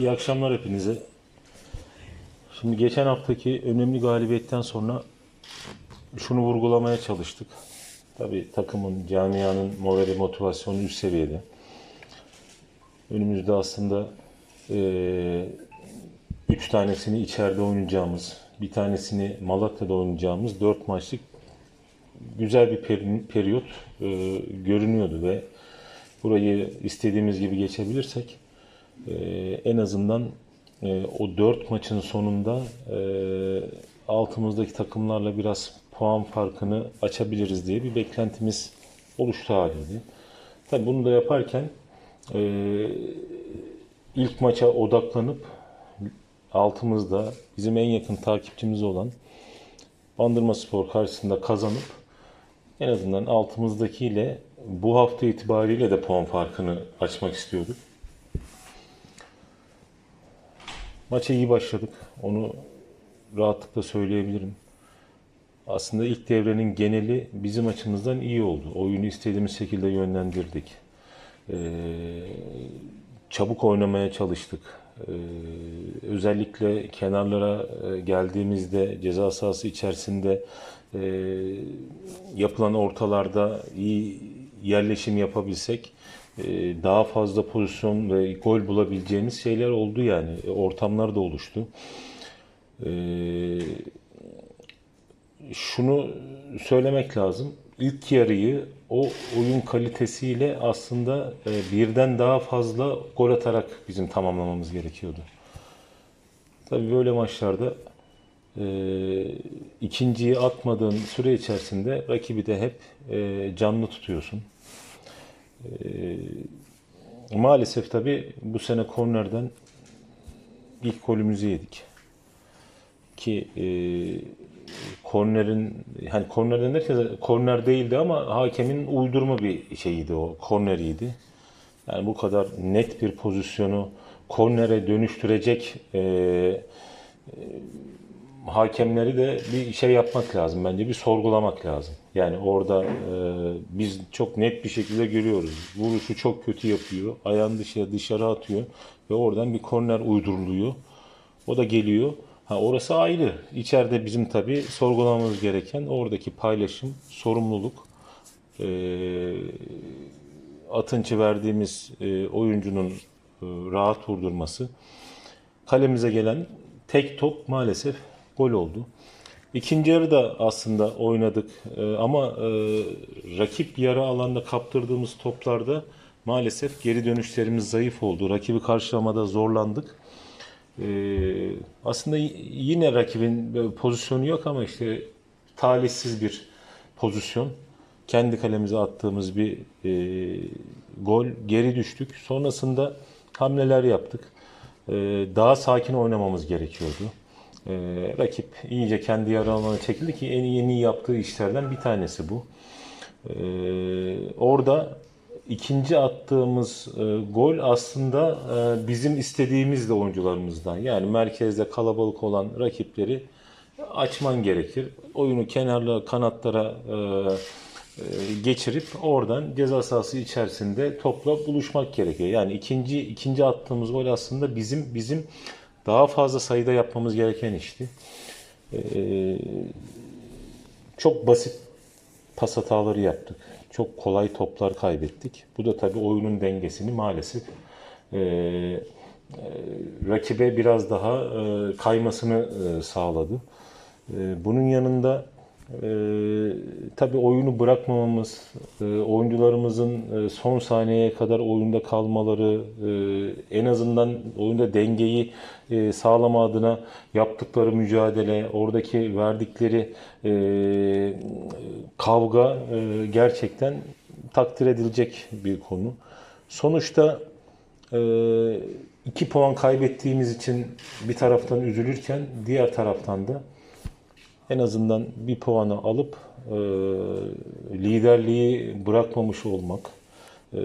iyi akşamlar hepinize. Şimdi geçen haftaki önemli galibiyetten sonra şunu vurgulamaya çalıştık. Tabii takımın, camianın morali, motivasyonu üst seviyede. Önümüzde aslında eee, üç tanesini içeride oynayacağımız, bir tanesini Malatya'da oynayacağımız dört maçlık güzel bir peri- periyot eee, görünüyordu ve burayı istediğimiz gibi geçebilirsek e, en azından e, o dört maçın sonunda e, altımızdaki takımlarla biraz puan farkını açabiliriz diye bir beklentimiz oluştu haliydi. Tabii bunu da yaparken e, ilk maça odaklanıp altımızda bizim en yakın takipçimiz olan Bandırma Spor karşısında kazanıp en azından altımızdakiyle bu hafta itibariyle de puan farkını açmak istiyorduk. Maça iyi başladık. Onu rahatlıkla söyleyebilirim. Aslında ilk devrenin geneli bizim açımızdan iyi oldu. Oyunu istediğimiz şekilde yönlendirdik. Ee, çabuk oynamaya çalıştık. Ee, özellikle kenarlara e, geldiğimizde ceza sahası içerisinde e, yapılan ortalarda iyi yerleşim yapabilsek daha fazla pozisyon ve gol bulabileceğimiz şeyler oldu yani. E, Ortamlar da oluştu. Ee, şunu söylemek lazım. İlk yarıyı o oyun kalitesiyle aslında e, birden daha fazla gol atarak bizim tamamlamamız gerekiyordu. Tabii böyle maçlarda e, ikinciyi atmadığın süre içerisinde rakibi de hep e, canlı tutuyorsun. E, maalesef tabii bu sene kornerden ilk golümüzü yedik. Ki e, kornerin hani kornerden derken korner değildi ama hakemin uydurma bir şeyiydi o korneriydi. Yani bu kadar net bir pozisyonu kornere dönüştürecek e, hakemleri de bir şey yapmak lazım bence bir sorgulamak lazım. Yani orada e, biz çok net bir şekilde görüyoruz. Vuruşu çok kötü yapıyor. Ayağını dışarı dışarı atıyor ve oradan bir korner uyduruluyor. O da geliyor. Ha orası ayrı. İçeride bizim tabii sorgulamamız gereken oradaki paylaşım, sorumluluk. E, atınçı verdiğimiz e, oyuncunun e, rahat vurdurması. Kalemize gelen tek top maalesef gol oldu. İkinci yarı da aslında oynadık E, ama e, rakip yarı alanda kaptırdığımız toplarda maalesef geri dönüşlerimiz zayıf oldu. Rakibi karşılamada zorlandık. E, aslında yine rakibin böyle pozisyonu yok ama işte talihsiz bir pozisyon. Kendi kalemize attığımız bir e, gol geri düştük. Sonrasında hamleler yaptık. E, daha sakin oynamamız gerekiyordu. E, rakip iyice kendi yarı alanına çekildi ki en yeni yaptığı işlerden bir tanesi bu. E, orada ikinci attığımız e, gol aslında e, bizim istediğimiz de oyuncularımızdan. Yani merkezde kalabalık olan rakipleri açman gerekir. Oyunu kenarlara, kanatlara e, e, geçirip oradan ceza sahası içerisinde topla buluşmak gerekiyor. Yani ikinci ikinci attığımız gol aslında bizim bizim daha fazla sayıda yapmamız gereken işti. E, çok basit pas hataları yaptık. Çok kolay toplar kaybettik. Bu da tabii oyunun dengesini maalesef e, e, rakibe biraz daha e, kaymasını e, sağladı. E, bunun yanında e, tabii oyunu bırakmamamız, e, oyuncularımızın e, son saniyeye kadar oyunda kalmaları, e, en azından oyunda dengeyi e, sağlama adına yaptıkları mücadele, oradaki verdikleri e, kavga e, gerçekten takdir edilecek bir konu. Sonuçta e, iki puan kaybettiğimiz için bir taraftan üzülürken diğer taraftan da en azından bir puanı alıp e, liderliği bırakmamış olmak e,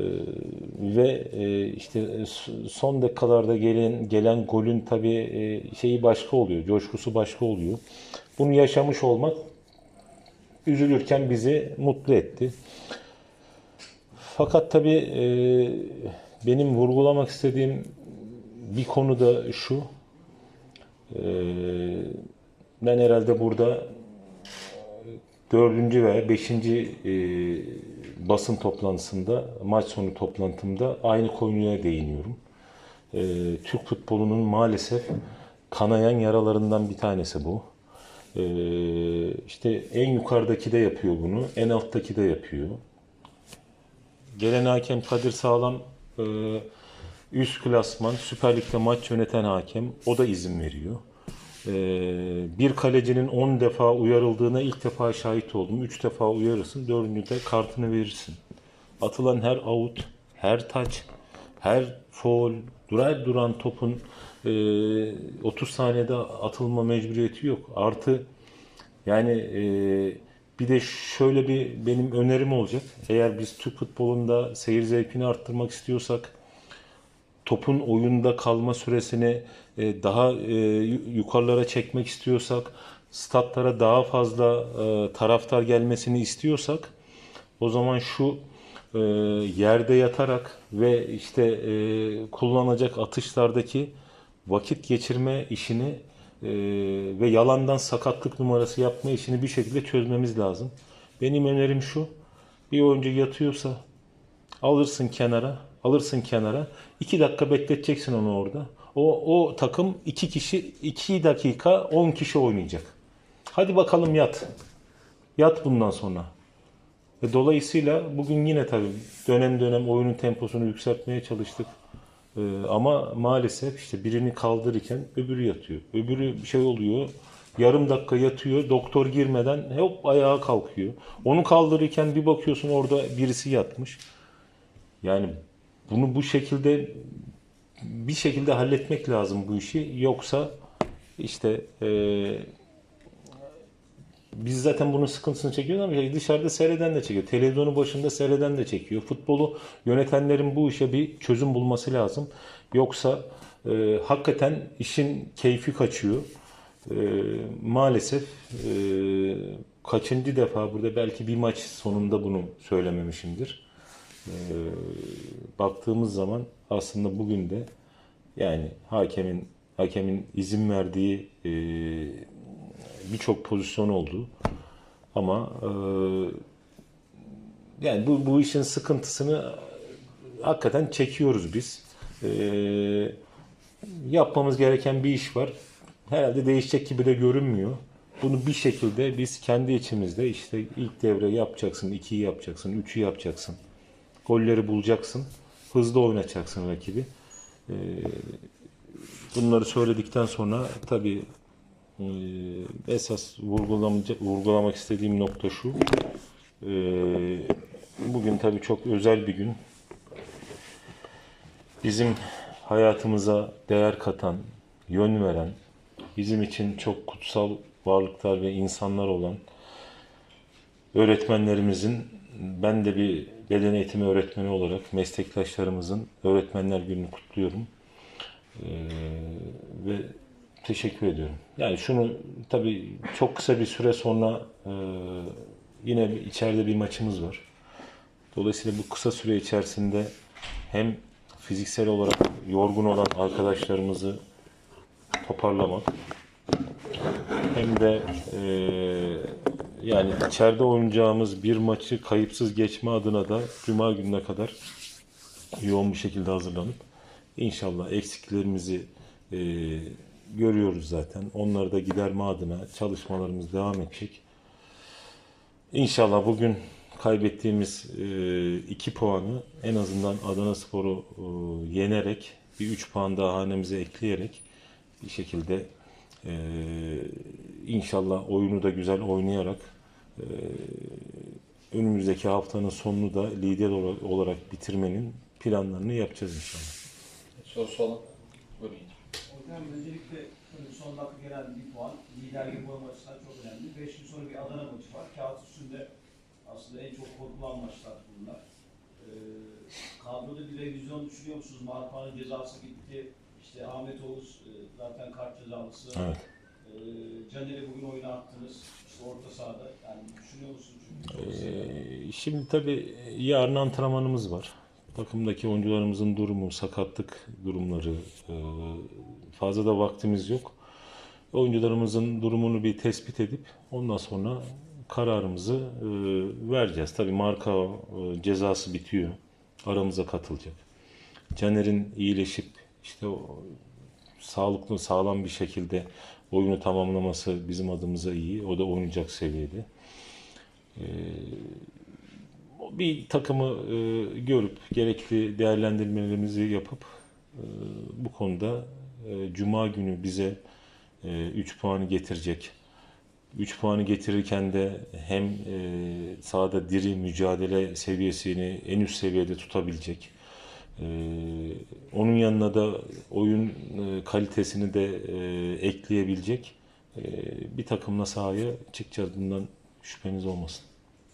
ve e, işte son dakikalarda gelen gelen golün tabii e, şeyi başka oluyor, coşkusu başka oluyor. Bunu yaşamış olmak üzülürken bizi mutlu etti. Fakat tabii e, benim vurgulamak istediğim bir konu da şu. Ee, ben herhalde burada dördüncü veya beşinci e, basın toplantısında, maç sonu toplantımda aynı konuya değiniyorum. Ee, Türk futbolunun maalesef kanayan yaralarından bir tanesi bu. Ee, işte en yukarıdaki de yapıyor bunu, en alttaki de yapıyor. Gelen hakem Kadir Sağlam e, üst klasman Süper Lig'de maç yöneten hakem o da izin veriyor. E, bir kalecinin 10 defa uyarıldığına ilk defa şahit oldum. 3 defa uyarırsın, dördüncüde kartını verirsin. Atılan her out, her taç, her foul, durar duran topun e, 30 saniyede atılma mecburiyeti yok. Artı yani e, bir de şöyle bir benim önerim olacak. Eğer biz Türk futbolunda seyir zevkini arttırmak istiyorsak topun oyunda kalma süresini e, daha e, yu- yukarılara çekmek istiyorsak, statlara daha fazla e, taraftar gelmesini istiyorsak o zaman şu e, yerde yatarak ve işte kullanacak atışlardaki vakit geçirme işini ve yalandan sakatlık numarası yapma işini bir şekilde çözmemiz lazım. Benim önerim şu. Bir oyuncu yatıyorsa alırsın kenara, alırsın kenara. iki dakika bekleteceksin onu orada. O, o takım iki kişi, iki dakika on kişi oynayacak. Hadi bakalım yat. Yat bundan sonra. Ve dolayısıyla bugün yine tabii dönem dönem oyunun temposunu yükseltmeye çalıştık. Ee, ama maalesef işte birini kaldırırken öbürü yatıyor. Öbürü bir şey oluyor. Yarım dakika yatıyor. Doktor girmeden hop ayağa kalkıyor. Onu kaldırırken bir bakıyorsun orada birisi yatmış. Yani bunu bu şekilde bir şekilde halletmek lazım bu işi. Yoksa işte eee biz zaten bunun sıkıntısını çekiyoruz ama dışarıda seyreden de çekiyor. Televizyonu başında seyreden de çekiyor. Futbolu yönetenlerin bu işe bir çözüm bulması lazım. Yoksa e, hakikaten işin keyfi kaçıyor. E, maalesef e, kaçıncı defa burada belki bir maç sonunda bunu söylememişimdir. E, baktığımız zaman aslında bugün de yani hakemin hakemin izin verdiği e, birçok pozisyon oldu. Ama e, yani bu, bu işin sıkıntısını hakikaten çekiyoruz biz. E, yapmamız gereken bir iş var. Herhalde değişecek gibi de görünmüyor. Bunu bir şekilde biz kendi içimizde işte ilk devre yapacaksın, ikiyi yapacaksın, üçü yapacaksın. Golleri bulacaksın. Hızlı oynatacaksın rakibi. E, bunları söyledikten sonra tabii ee, esas vurgulamak istediğim nokta şu. Ee, bugün tabii çok özel bir gün. Bizim hayatımıza değer katan, yön veren, bizim için çok kutsal varlıklar ve insanlar olan öğretmenlerimizin, ben de bir beden eğitimi öğretmeni olarak meslektaşlarımızın Öğretmenler Günü'nü kutluyorum. Ee, ve teşekkür ediyorum. Yani şunu tabii çok kısa bir süre sonra e, yine içeride bir maçımız var. Dolayısıyla bu kısa süre içerisinde hem fiziksel olarak yorgun olan arkadaşlarımızı toparlamak hem de e, yani içeride oynayacağımız bir maçı kayıpsız geçme adına da Cuma gününe kadar yoğun bir şekilde hazırlanıp inşallah eksiklerimizi e, görüyoruz zaten. Onları da giderme adına çalışmalarımız devam edecek. İnşallah bugün kaybettiğimiz e, iki puanı en azından Adana Spor'u e, yenerek bir üç puan daha hanemize ekleyerek bir şekilde e, inşallah oyunu da güzel oynayarak önümüzdeki haftanın sonunu da lider olarak, bitirmenin planlarını yapacağız inşallah. Sorusu olan. Buyurun. Hocam öncelikle son dakika gelen bir puan liderlik olma açısından çok önemli. 5 gün sonra bir Adana maçı var. Kağıt üstünde aslında en çok korkulan maçlar bunlar. Ee, kadroda bir revizyon düşünüyor musunuz? Marpa'nın cezası gitti. İşte Ahmet Oğuz e, zaten kart cezalısı. Evet. Ee, Caner'i bugün oyuna attınız. Orta sahada. Yani düşünüyor çok Ee, şimdi tabii yarın antrenmanımız var. takımdaki oyuncularımızın durumu, sakatlık durumları e, fazla da vaktimiz yok. Oyuncularımızın durumunu bir tespit edip ondan sonra kararımızı e, vereceğiz. Tabii marka e, cezası bitiyor. Aramıza katılacak. Caner'in iyileşip işte sağlıklı, sağlam bir şekilde oyunu tamamlaması bizim adımıza iyi. O da oynayacak seviyede. Ee, bir takımı e, görüp gerekli değerlendirmelerimizi yapıp e, bu konuda e, Cuma günü bize 3 puanı getirecek. 3 puanı getirirken de hem e, sahada diri mücadele seviyesini en üst seviyede tutabilecek. E, onun yanına da oyun e, kalitesini de e, ekleyebilecek e, bir takımla sahaya çıkacağız. Bundan şüpheniz olmasın.